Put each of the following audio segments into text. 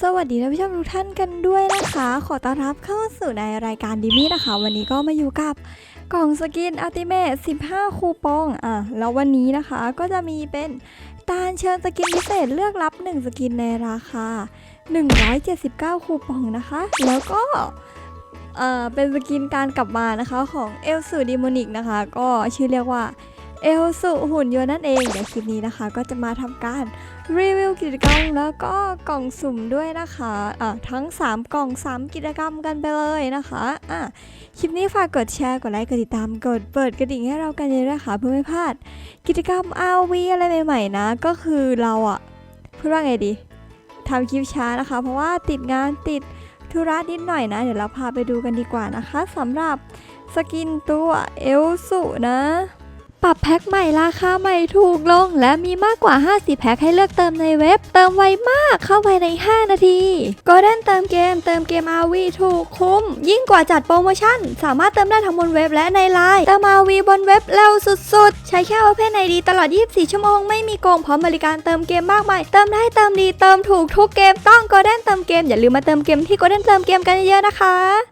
สวัสดีท่านผู้ชมทุกท่านกันด้วยนะคะ ขอต้อนรับเข้าสู่ในรายการดิมี่นะคะ วันนี้ก็มาอยู่กับกล่องสกินอัลติเมท15 คูปองอะแล้ววันนี้นะคะก็จะมีเป็นตาลเชิญสกินพิเศษเลือกรับ 1 สกินในราคา 179 คูปองนะคะ แล้วก็เอ่อเป็นสกินการกลับมานะคะของเอลสูดิโมนิกนะคะ ก็ชื่อเรียกว่า เอลสูหุ่นยนต์นั่นเองเดี๋ยวคลิปนี้นะคะ ก็จะมาทำการรีวิวกิจกรรมแล้วก็กล่องสุ่มด้วยนะคะอะทั้ง 3 กล่อง 3 กิจกรรมกันไปเลยนะคะอะคลิปนี้ฝากกดแชร์กดไลค์กดติดตามกดเปิดกระดิ่งให้เรากันเลยนะคะเพื่อไม่พลาด กิจกรรม RV อะไรใหม่ๆนะ ก็คือเราอะพูดว่าไงดีทำคลิปช้านะคะ เพราะว่าติดงานติดธุระนิดหน่อยนะ เดี๋ยวเราพาไปดูกันดีกว่านะคะสำหรับสกินตัวเอลสุนะ ปรับแพ็คใหม่ราคาใหม่ถูกลง และมีมากกว่า 50 แพ็คให้เลือกเติมในเว็บ เติมไวมากเข้าไปใน 5 นาทีก็เด้นเติมเกม เติมเกม RV ถูกคุ้ม ยิ่งกว่าจัดโปรโมชั่น สามารถเติมได้ทั้งบนเว็บและในไลน์เติม RV บนเว็บเร็วสุดๆ ใช้แค่ Open ID ตลอด 24 ชั่วโมงไม่มีโกงพร้อมบริการเติมเกมมากมายเติมได้เติมดีเติมถูกทุกเกมต้องก็เด้นเติมเกมอย่าลืมมาเติมเกมที่ก็เด้นเติมเกมกันเยอะๆนะคะ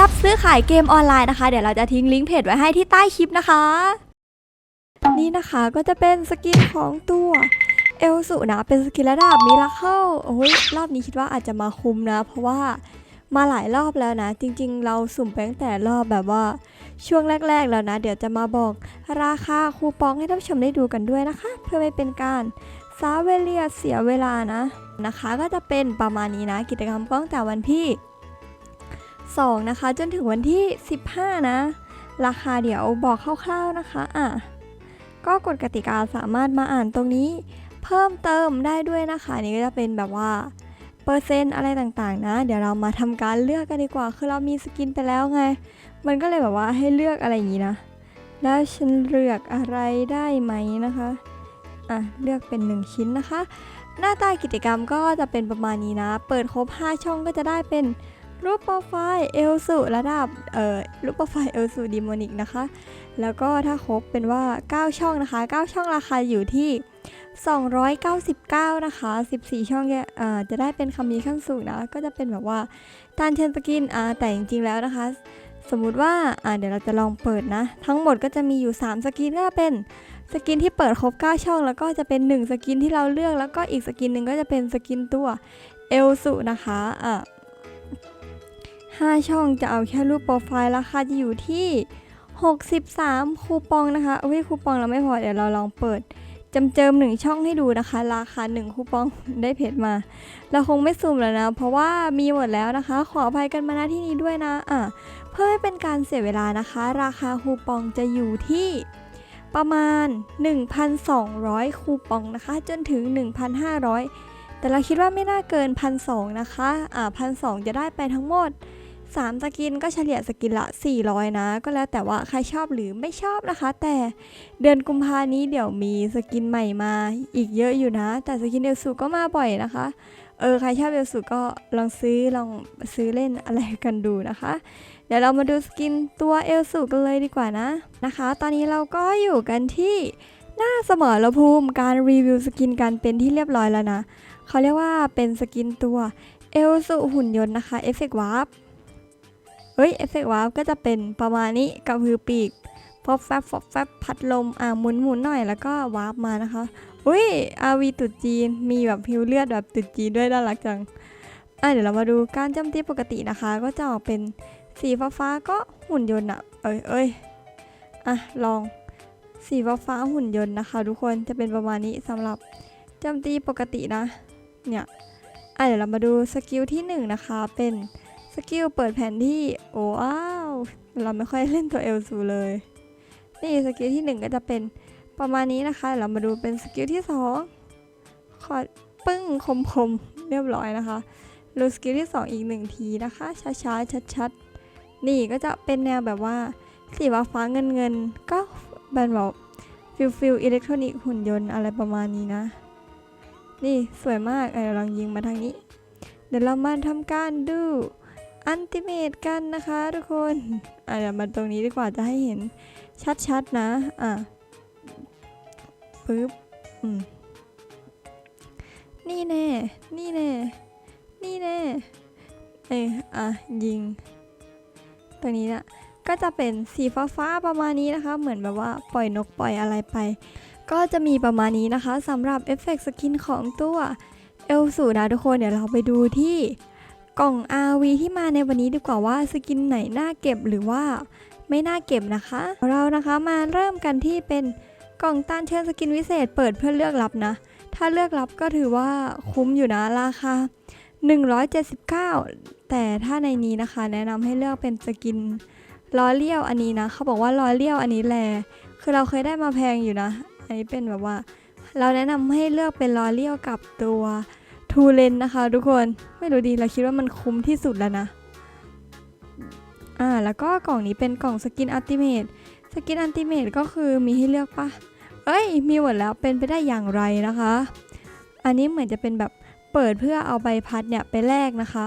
รับซื้อขายเกมออนไลน์นะคะ เดี๋ยวเราจะทิ้งลิงก์เพจไว้ให้ที่ใต้คลิปนะคะ นี่นะคะก็จะเป็นสกินของตัวเอลสุนะ เป็นสกินระดับมิราเคิลโอ้ยรอบนี้คิดว่าอาจจะมาคุมนะ เพราะว่ามาหลายรอบแล้วนะ จริง ๆ เราสุ่มไปตั้งแต่รอบแบบว่าช่วงแรก ๆ แล้วนะ เดี๋ยวจะมาบอกราคาคูปองให้ท่านผู้ชมได้ดูกันด้วยนะคะ เพื่อไม่เป็นการซาเวเลียเสียเวลานะนะคะ ก็จะเป็นประมาณนี้นะ กิจกรรมก็ตั้งแต่วันที่ 2 นะคะ จนถึงวันที่ 15 นะ ราคาเดี๋ยวบอกคร่าวๆนะคะอะก็กฎกติกาสามารถมาอ่านตรงนี้ เพิ่มเติมได้ด้วยนะคะนี่ก็จะเป็นแบบว่าเปอร์เซ็นต์อะไรต่างๆ นะ เดี๋ยวเรามาทำการเลือกกันดีกว่า คือเรามีสกินไปแล้วไง มันก็เลยแบบว่าให้เลือกอะไรอย่างนี้นะ แล้วฉันเลือกอะไรได้ไหมนะคะอะเลือกเป็น 1 ชิ้นนะคะ หน้าตากิจกรรมก็จะเป็นประมาณนี้นะ เปิดครบ 5 ช่องก็จะได้เป็น รูปโปรไฟล์เอลสูระดับเอ่อรูปโปรไฟล์เอลสูดีโมนิกนะคะ แล้วก็ถ้าครบเป็นว่า 9 ช่องนะคะ 9 ช่องราคาอยู่ที่ 299 นะคะ 14 ช่องเนี่ยอ่าจะได้เป็นคำนี้ขั้นสูงนะ ก็จะเป็นแบบว่าตานเชนสกินอ่าแต่จริงๆแล้วนะคะ สมมุติว่าอ่าเดี๋ยวเราจะลองเปิดนะ ทั้งหมดก็จะมีอยู่ 3 สกินก็เป็นสกินที่เปิดครบ 9 ช่อง แล้วก็จะเป็น 1 สกินที่เราเลือกแล้วก็อีกสกินหนึ่งก็จะเป็นสกินตัวเอลสูนะคะอ่า 5 ช่องจะเอาแค่รูปโปรไฟล์ราคาจะอยู่ที่ 63 คูปองนะคะเอ้ยคูปองเราไม่พอเดี๋ยวเราลองเปิดจำเจิมหนึ่งช่องให้ดูนะคะ ราคา 1 คูปองได้เพจมา เราคงไม่สุ่มแล้วนะ เพราะว่ามีหมดแล้วนะคะ ขออภัยกันมาณที่นี้ด้วยนะอะเพื่อไม่เป็นการเสียเวลานะคะ ราคาคูปองจะอยู่ที่ประมาณ 1,200 คูปองนะคะ จนถึง 1,500 แต่เราคิดว่าไม่น่าเกินพันสนะคะอ่าพันสจะได้ไปทั้งหมด 3 สกินก็เฉลี่ยสกินละ 400 นะ ก็แล้วแต่ว่าใครชอบหรือไม่ชอบนะคะ แต่เดือนกุมภานี้เดี๋ยวมีสกินใหม่มาอีกเยอะอยู่นะ แต่สกินเอลสูก็มาบ่อยนะคะ เออ ใครชอบเอลสูก็ลองซื้อลองซื้อเล่นอะไรกันดูนะคะ เดี๋ยวเรามาดูสกินตัวเอลสูกันเลยดีกว่านะนะคะ ตอนนี้เราก็อยู่กันที่หน้าเสมอรภูมิการรีวิวสกินกันเป็นที่เรียบร้อยแล้วนะ เขาเรียกว่าเป็นสกินตัวเอลสูหุ่นยนต์นะคะเอฟเฟกต์วาร์ป เฮ้ยเอฟเฟกต์วาร์ปก็จะเป็นประมาณนี้กระพือปีกฟอบแฟบฟอบแฟบพัดลมอ่าหมุนหมุนหน่อยแล้วก็วาร์ปมานะคะอุ้ยอาวีตุดจีนมีแบบพิวเลือดแบบตุดจีนด้วยน่ารักจังอะเดี๋ยวเรามาดูการโจมตีปกตินะคะ ก็จะออกเป็นสีฟ้าฟ้าๆก็หุ่นยนต์อะเอ้ยเอ้ยอะลองสีฟ้าฟ้าหุ่นยนต์นะคะ ทุกคนจะเป็นประมาณนี้สำหรับโจมตีปกตินะเนี่ยอะเดี๋ยวเรามาดูสกิลที่หนึ่งนะคะเป็น กิลเปิดแผนที่ โอ้ว้าว เราไม่ค่อยเล่นตัวเอลซูเลย นี่สกิลที่หนึ่งก็จะเป็นประมาณนี้นะคะ เรามาดูเป็นสกิลที่สองขอปึ้งคมคมเรียบร้อยนะคะดูสกิลที่สองอีกหนึ่งทีนะคะ ช้าๆ ชัดๆ นี่ก็จะเป็นแนวแบบว่าสีฟ้าฟ้าเงินเงินๆก็เป็นแบบฟิลฟิลอิเล็กทรอนิกส์หุ่นยนต์อะไรประมาณนี้นะ นี่สวยมากเออลองยิงมาทางนี้ เดี๋ยวเรามาทำการดู อันติเมตกันนะคะทุกคนอะเดี๋ยวมาตรงนี้ดีกว่าจะให้เห็นชัดๆนะ อะปึ๊บอืมนี่แน่ นี่แน่ นี่แน่ เอยอะ ยิง ตรงนี้นะก็จะเป็นสีฟ้าฟ้าๆประมาณนี้นะคะ เหมือนแบบว่าปล่อยนกปล่อยอะไรไป ก็จะมีประมาณนี้นะคะสำหรับเอฟเฟกต์สกินของตัวเอลสูนะทุกคน เดี๋ยวเราไปดูที่ กล่อง RV ที่มาในวันนี้ดีกว่าว่าสกินไหนน่าเก็บหรือว่าไม่น่าเก็บนะคะ เรานะคะมาเริ่มกันที่เป็นกล่องต้านเชิญสกินวิเศษเปิดเพื่อเลือกรับนะ ถ้าเลือกรับก็ถือว่าคุ้มอยู่นะราคา 179 แต่ถ้าในนี้นะคะ แนะนำให้เลือกเป็นสกินล้อเลี้ยวอันนี้นะเขาบอกว่าล้อเลี้ยวอันนี้แล คือเราเคยได้มาแพงอยู่นะ อันนี้เป็นแบบว่า เราแนะนำให้เลือกเป็นล้อเลี้ยวกับตัว ทูเลนนะคะทุกคนไม่รู้ดีเราคิดว่ามันคุ้มที่สุดแล้วนะ อ่าแล้วก็กล่องนี้เป็นกล่องสกินอัลติเมทสกินอัลติเมทก็คือมีให้เลือกปะเอ้ย มีหมดแล้วเป็นไปได้อย่างไรนะคะ อันนี้เหมือนจะเป็นแบบเปิดเพื่อเอาใบพัดเนี่ยไปแลกนะคะ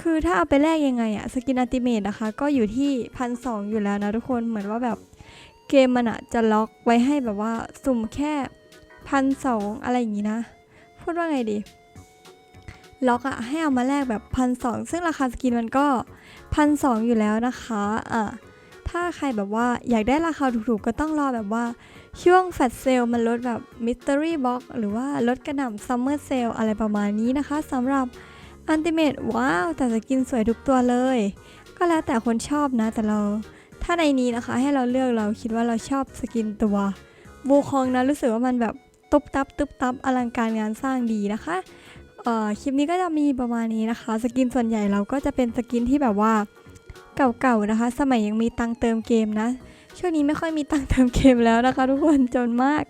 คือถ้าเอาไปแลกยังไงอะสกินอัลติเมทนะคะ ก็อยู่ที่พันสองอยู่แล้วนะทุกคนเหมือนว่าแบบเกมมันอะจะล็อกไว้ให้แบบว่าสุ่มแค่พันสองอะไรอย่างงี้นะ พูดว่าไงดี ล็อกอะให้เอามาแลกแบบพันสองซึ่งราคาสกินมันก็พันสองอยู่แล้วนะคะอะถ้าใครแบบว่าอยากได้ราคาถูกๆ ก็ต้องรอแบบว่าช่วงแฟลชเซลมันลดแบบมิส t ต r y Box หรือว่าลดกระหน่ำซัมเมอร์เซลอะไรประมาณนี้นะคะสำหรับอันติเมตว้าว แต่สกินสวยทุกตัวเลย ก็แล้วแต่คนชอบนะแต่เรา ถ้าในนี้นะคะให้เราเลือกเราคิดว่าเราชอบสกินตัวบูคองนะรู้สึกว่ามันแบบตุบตับตุบตับอลังการงานสร้างดีนะคะ เอ่อคลิปนี้ก็จะมีประมาณนี้นะคะ สกินส่วนใหญ่เราก็จะเป็นสกินที่แบบว่าเก่าๆนะคะ สมัยยังมีตังเติมเกมนะ ช่วงนี้ไม่ค่อยมีตังเติมเกมแล้วนะคะ ทุกคนจนมาก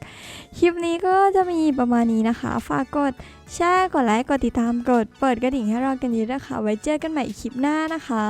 คลิปนี้ก็จะมีประมาณนี้นะคะ ฝากกดแชร์กดไลค์กดติดตามกด เปิดกระดิ่งให้เรากันเยอะนะคะไว้เจอกันใหม่คลิปหน้านะคะ